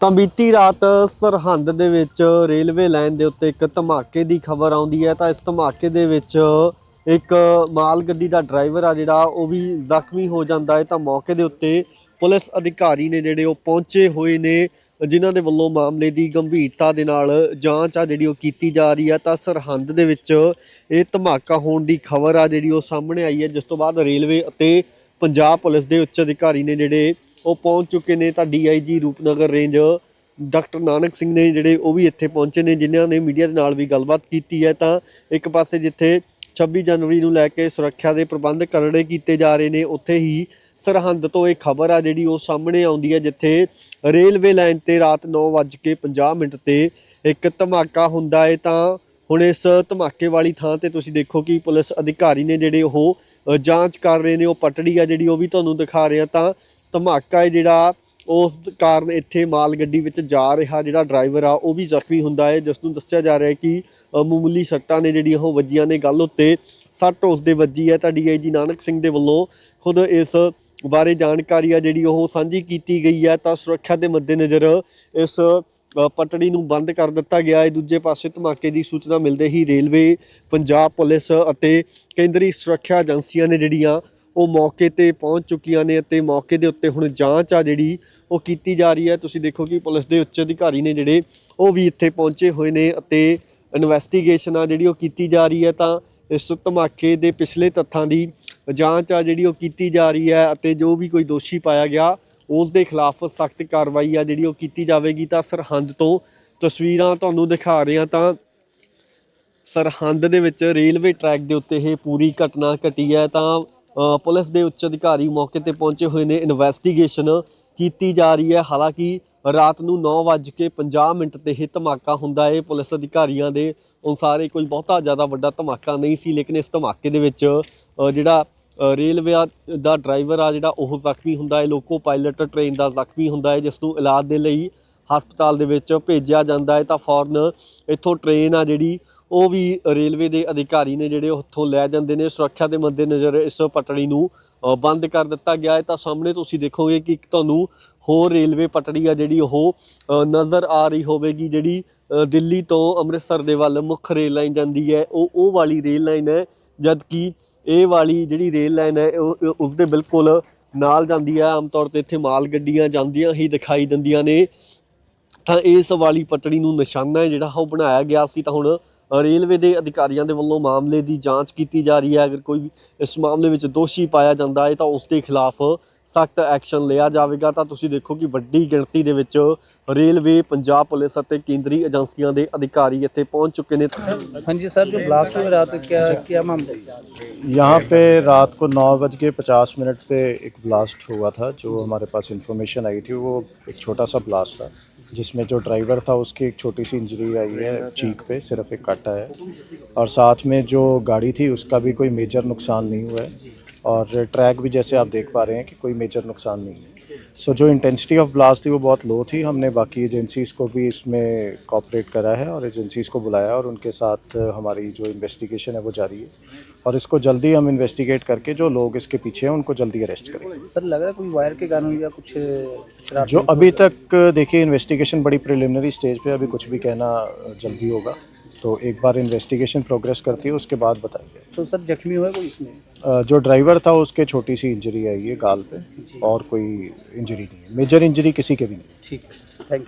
ਤਾਂ ਬੀਤੀ ਰਾਤ ਸਰਹੰਦ ਦੇ ਵਿੱਚ ਰੇਲਵੇ ਲਾਈਨ ਦੇ ਉੱਤੇ ਇੱਕ ਧਮਾਕੇ ਦੀ ਖਬਰ ਆਉਂਦੀ ਹੈ। ਤਾਂ ਇਸ ਧਮਾਕੇ ਦੇ ਵਿੱਚ ਇੱਕ ਮਾਲ ਗੱਡੀ ਦਾ ਡਰਾਈਵਰ ਆ ਜਿਹੜਾ, ਉਹ ਵੀ ਜ਼ਖਮੀ ਹੋ ਜਾਂਦਾ ਹੈ। ਤਾਂ ਮੌਕੇ ਦੇ ਉੱਤੇ ਪੁਲਿਸ ਅਧਿਕਾਰੀ ਨੇ ਜਿਹੜੇ ਉਹ ਪਹੁੰਚੇ ਹੋਏ ਨੇ, ਜਿਨ੍ਹਾਂ ਦੇ ਵੱਲੋਂ ਮਾਮਲੇ ਦੀ ਗੰਭੀਰਤਾ ਦੇ ਨਾਲ ਜਾਂਚ ਆ ਜਿਹੜੀ ਉਹ ਕੀਤੀ ਜਾ ਰਹੀ ਹੈ। ਤਾਂ ਸਰਹੰਦ ਦੇ ਵਿੱਚ ਇਹ ਧਮਾਕਾ ਹੋਣ ਦੀ ਖਬਰ ਆ ਜਿਹੜੀ ਉਹ ਸਾਹਮਣੇ ਆਈ ਹੈ, ਜਿਸ ਤੋਂ ਬਾਅਦ ਰੇਲਵੇ ਅਤੇ ਪੰਜਾਬ ਪੁਲਿਸ ਦੇ ਉੱਚ ਅਧਿਕਾਰੀ ਨੇ ਜਿਹੜੇ ਉਹ ਪਹੁੰਚ ਚੁੱਕੇ ਨੇ ਤਾਂ DIG Rupnagar range. Doctor Nanak Singh ਨੇ ਜਿਹੜੇ ਉਹ ਵੀ ਇੱਥੇ ਪਹੁੰਚੇ ਨੇ, ਜਿਨ੍ਹਾਂ ਨੇ ਮੀਡੀਆ ਦੇ ਨਾਲ ਵੀ ਗੱਲਬਾਤ ਕੀਤੀ ਹੈ। ਤਾਂ ਇੱਕ ਪਾਸੇ ਜਿੱਥੇ 26 ਜਨਵਰੀ ਨੂੰ ਲੈ ਕੇ ਸੁਰੱਖਿਆ ਦੇ ਪ੍ਰਬੰਧ ਕਰੜੇ ਕੀਤੇ ਜਾ ਰਹੇ ਨੇ, ਉੱਥੇ ਹੀ ਸਰਹੰਦ ਤੋਂ ਇਹ ਖਬਰ ਆ ਜਿਹੜੀ ਉਹ ਸਾਹਮਣੇ ਆਉਂਦੀ ਹੈ, ਜਿੱਥੇ ਰੇਲਵੇ ਲਾਈਨ ਤੇ ਰਾਤ 9:50 ਮਿੰਟ ਤੇ ਇੱਕ ਧਮਾਕਾ ਹੁੰਦਾ ਹੈ। ਤਾਂ ਹੁਣ ਇਸ ਧਮਾਕੇ ਵਾਲੀ ਥਾਂ ਤੇ ਤੁਸੀਂ ਦੇਖੋ ਕਿ ਪੁਲਿਸ ਅਧਿਕਾਰੀ ਨੇ ਜਿਹੜੇ ਉਹ ਜਾਂਚ ਕਰ ਰਹੇ ਨੇ, ਉਹ ਪਟੜੀ ਆ ਜਿਹੜੀ ਉਹ ਵੀ ਤੁਹਾਨੂੰ ਦਿਖਾ ਰਹੇ। ਆ ਤਾਂ ਧਮਾਕਾ ਹੈ ਜਿਹੜਾ ਉਸ ਕਾਰਨ ਇੱਥੇ ਮਾਲ ਗੱਡੀ ਵਿੱਚ ਜਾ ਰਿਹਾ ਜਿਹੜਾ ਡਰਾਈਵਰ ਆ ਉਹ ਵੀ ਜ਼ਖਮੀ ਹੁੰਦਾ ਹੈ। ਜਿਸ ਨੂੰ ਦੱਸਿਆ ਜਾ ਰਿਹਾ ਹੈ ਕਿ ਮਾਮੂਲੀ ਸੱਟਾਂ ਨੇ ਜਿਹੜੀਆਂ ਉਹ ਵੱਜੀਆਂ ਨੇ ਗੱਲ ਉੱਤੇ। ਸੱਟ ਉਸ ਦੇ ਵੱਜੀ ਹੈ। ਤਾਂ ਡੀਆਈਜੀ ਨਾਨਕ ਸਿੰਘ ਦੇ ਵੱਲੋਂ ਖੁਦ ਇਸ ਬਾਰੇ ਜਾਣਕਾਰੀ ਆ ਜਿਹੜੀ ਉਹ ਸਾਂਝੀ ਕੀਤੀ ਗਈ ਹੈ। ਤਾਂ ਸੁਰੱਖਿਆ ਦੇ ਮੱਦੇਨਜ਼ਰ ਇਸ ਅ, ਪਟੜੀ ਨੂੰ ਬੰਦ ਕਰ ਦਿੱਤਾ ਗਿਆ ਹੈ। ਦੂਜੇ ਪਾਸੇ ਧਮਾਕੇ ਦੀ ਸੂਚਨਾ ਮਿਲਦੇ ਹੀ ਰੇਲਵੇ ਪੰਜਾਬ ਪੁਲਿਸ ਅਤੇ ਕੇਂਦਰੀ ਸੁਰੱਖਿਆ ਏਜੰਸੀਆਂ ਨੇ ਜਿਹੜੀਆਂ ਉਹ ਮੌਕੇ ਤੇ ਪਹੁੰਚ ਚੁੱਕੀਆਂ ਨੇ ਅਤੇ ਮੌਕੇ ਦੇ ਉੱਤੇ ਹੁਣ ਜਾਂਚ ਆ ਜਿਹੜੀ ਉਹ ਕੀਤੀ ਜਾ ਰਹੀ ਹੈ। ਤੁਸੀਂ ਦੇਖੋ ਕਿ ਪੁਲਿਸ ਦੇ ਉੱਚ ਅਧਿਕਾਰੀ ਨੇ ਜਿਹੜੇ ਉਹ ਵੀ ਇੱਥੇ ਪਹੁੰਚੇ ਹੋਏ ਨੇ ਅਤੇ ਇਨਵੈਸਟੀਗੇਸ਼ਨ ਆ ਜਿਹੜੀ ਉਹ ਕੀਤੀ ਜਾ ਰਹੀ ਹੈ ਤਾਂ ਇਸ ਧਮਾਕੇ ਦੇ ਪਿਛਲੇ ਤੱਥਾਂ ਦੀ ਜਾਂਚ ਆ ਜਿਹੜੀ ਉਹ ਕੀਤੀ ਜਾ ਰਹੀ ਹੈ ਅਤੇ ਜੋ ਵੀ ਕੋਈ ਦੋਸ਼ੀ ਪਾਇਆ ਗਿਆ, ਉਸ ਦੇ ਖਿਲਾਫ ਸਖਤ ਕਾਰਵਾਈ ਆ ਜਿਹੜੀ ਉਹ ਕੀਤੀ ਜਾਵੇਗੀ। ਤਾਂ ਸਰਹੰਦ ਤੋਂ ਤਸਵੀਰਾਂ ਤੁਹਾਨੂੰ ਦਿਖਾ ਰਹੇ ਹਾਂ ਤਾਂ ਸਰਹੰਦ ਦੇ ਵਿੱਚ ਰੇਲਵੇ ਟਰੈਕ ਦੇ ਉੱਤੇ ਇਹ ਪੂਰੀ ਘਟਨਾ ਘਟੀ ਹੈ ਤਾਂ ਪੁਲਿਸ ਦੇ ਉੱਚ ਅਧਿਕਾਰੀ ਮੌਕੇ ਤੇ ਪਹੁੰਚੇ ਹੋਏ ਨੇ। ਇਨਵੈਸਟੀਗੇਸ਼ਨ ਕੀਤੀ ਜਾ ਰਹੀ ਹੈ। ਹਾਲਾਂਕਿ ਰਾਤ ਨੂੰ 9:50 ਮਿੰਟ ਤੇ ਇਹ ਧਮਾਕਾ ਹੁੰਦਾ ਹੈ। ਪੁਲਿਸ ਅਧਿਕਾਰੀਆਂ ਦੇ ਅਨੁਸਾਰ ਇਹ ਕੋਈ ਬਹੁਤਾ ਜ਼ਿਆਦਾ ਵੱਡਾ ਧਮਾਕਾ ਨਹੀਂ ਸੀ, ਲੇਕਿਨ ਇਸ ਧਮਾਕੇ ਦੇ ਵਿੱਚ ਜਿਹੜਾ ਰੇਲਵੇ ਦਾ ਡਰਾਈਵਰ ਆ ਜਿਹੜਾ, ਉਹ ਜ਼ਖਮੀ ਹੁੰਦਾ ਹੈ। ਲੋਕੋ ਪਾਇਲਟ ਟ੍ਰੇਨ ਦਾ ਜ਼ਖਮੀ ਹੁੰਦਾ ਹੈ, ਜਿਸ ਨੂੰ ਇਲਾਜ ਦੇ ਲਈ ਹਸਪਤਾਲ ਦੇ ਵਿੱਚ ਭੇਜਿਆ ਜਾਂਦਾ ਹੈ। ਤਾਂ ਫੌਰਨ ਇੱਥੋਂ ਟ੍ਰੇਨ ਆ ਜਿਹੜੀ ਉਹ ਵੀ ਰੇਲਵੇ ਦੇ ਅਧਿਕਾਰੀ ਨੇ ਜਿਹੜੇ ਉੱਥੋਂ ਲੈ ਜਾਂਦੇ ਨੇ, ਸੁਰੱਖਿਆ ਦੇ ਮੱਦੇਨਜ਼ਰ ਇਸ ਪਟੜੀ ਨੂੰ ਬੰਦ ਕਰ ਦਿੱਤਾ ਗਿਆ ਹੈ। ਤਾਂ ਸਾਹਮਣੇ ਤੁਸੀਂ ਦੇਖੋਗੇ ਕਿ ਇੱਕ ਤੁਹਾਨੂੰ ਹੋਰ ਰੇਲਵੇ ਪਟੜੀ ਆ ਜਿਹੜੀ ਉਹ ਨਜ਼ਰ ਆ ਰਹੀ ਹੋਵੇਗੀ, ਜਿਹੜੀ ਦਿੱਲੀ ਤੋਂ ਅੰਮ੍ਰਿਤਸਰ ਦੇ ਵੱਲ ਮੁੱਖ ਰੇਲ ਲਾਈਨ ਜਾਂਦੀ ਹੈ। ਉਹ ਉਹ ਵਾਲੀ ਰੇਲ ਲਾਈਨ ਹੈ ਜਦ ਕਿ ਇਹ ਵਾਲੀ ਜਿਹੜੀ ਰੇਲ ਲਾਈਨ ਹੈ, ਉਹ, ਉਹ- ਉਸ ਦੇ ਬਿਲਕੁਲ ਨਾਲ ਜਾਂਦੀ ਹੈ। ਆਮ ਤੌਰ ਤੇ ਇੱਥੇ ਮਾਲ ਗੱਡੀਆਂ ਜਾਂਦੀਆਂ ਹੀ ਦਿਖਾਈ ਦਿੰਦੀਆਂ ਨੇ। ਤਾਂ ਇਸ ਵਾਲੀ ਪਟੜੀ ਨੂੰ ਨਿਸ਼ਾਨਾ ਜਿਹੜਾ ਉਹ ਬਣਾਇਆ ਗਿਆ ਸੀ। ਤਾਂ ਹੁਣ ਰੇਲਵੇ ਦੇ ਅਧਿਕਾਰੀਆਂ ਦੇ ਵੱਲੋਂ ਮਾਮਲੇ ਦੀ ਜਾਂਚ ਕੀਤੀ ਜਾ ਰਹੀ ਹੈ ਅਗਰ ਕੋਈ ਵੀ ਇਸ ਮਾਮਲੇ ਵਿੱਚ ਦੋਸ਼ੀ ਪਾਇਆ ਜਾਂਦਾ ਹੈ ਤਾਂ ਉਸ ਦੇ ਖਿਲਾਫ ਸਖਤ ਐਕਸ਼ਨ ਲਿਆ ਜਾਵੇਗਾ ਤਾਂ ਤੁਸੀਂ ਦੇਖੋ ਕਿ ਵੱਡੀ ਗਿਣਤੀ ਦੇ ਵਿੱਚ ਰੇਲਵੇ ਪੰਜਾਬ ਪੁਲਿਸ ਅਤੇ ਕੇਂਦਰੀ ਏਜੰਸੀਆਂ ਦੇ ਅਧਿਕਾਰੀ ਇੱਥੇ ਪਹੁੰਚ ਚੁੱਕੇ ਨੇ हाँ जी सर जो ब्लास्ट हुआ रात क्या क्या मामला है यहाँ पे रात को नौ बज के पचास मिनट पे एक ब्लास्ट हुआ था जो हमारे पास इंफॉर्मेशन आई थी वो एक छोटा सा ब्लास्ट था जिसमें जो ड्राइवर था उसकी एक छोटी सी इंजरी आई है चीक पे सिर्फ़ एक काटा है। और साथ में जो गाड़ी थी उसका भी कोई मेजर नुकसान नहीं हुआ है। और ट्रैक भी जैसे आप देख पा रहे हैं कि कोई मेजर नुकसान नहीं है। सो जो इंटेंसिटी ऑफ़ ब्लास्ट थी वो बहुत लो थी। हमने बाकी एजेंसीज़ को भी इसमें कॉपरेट करा है और एजेंसीज़ को बुलाया और उनके साथ हमारी जो इन्वेस्टिगेशन है वो जारी है। और इसको जल्दी हम इन्वेस्टिगेट करके जो लोग इसके पीछे हैं उनको जल्दी अरेस्ट करेंगे सर लग रहा है कोई वायर के कारण या कुछ जो अभी तक देखिए इन्वेस्टिगेशन बड़ी प्रिलिमिनरी स्टेज पर अभी कुछ भी कहना जल्दी होगा। तो एक बार इन्वेस्टिगेशन प्रोग्रेस करती है उसके बाद बताएँगे। तो सर जख्मी हुआ कोई इसमें? जो ड्राइवर था उसके छोटी सी इंजरी आई है गाल पे और कोई इंजरी नहीं है मेजर इंजरी किसी के भी नहीं ठीक है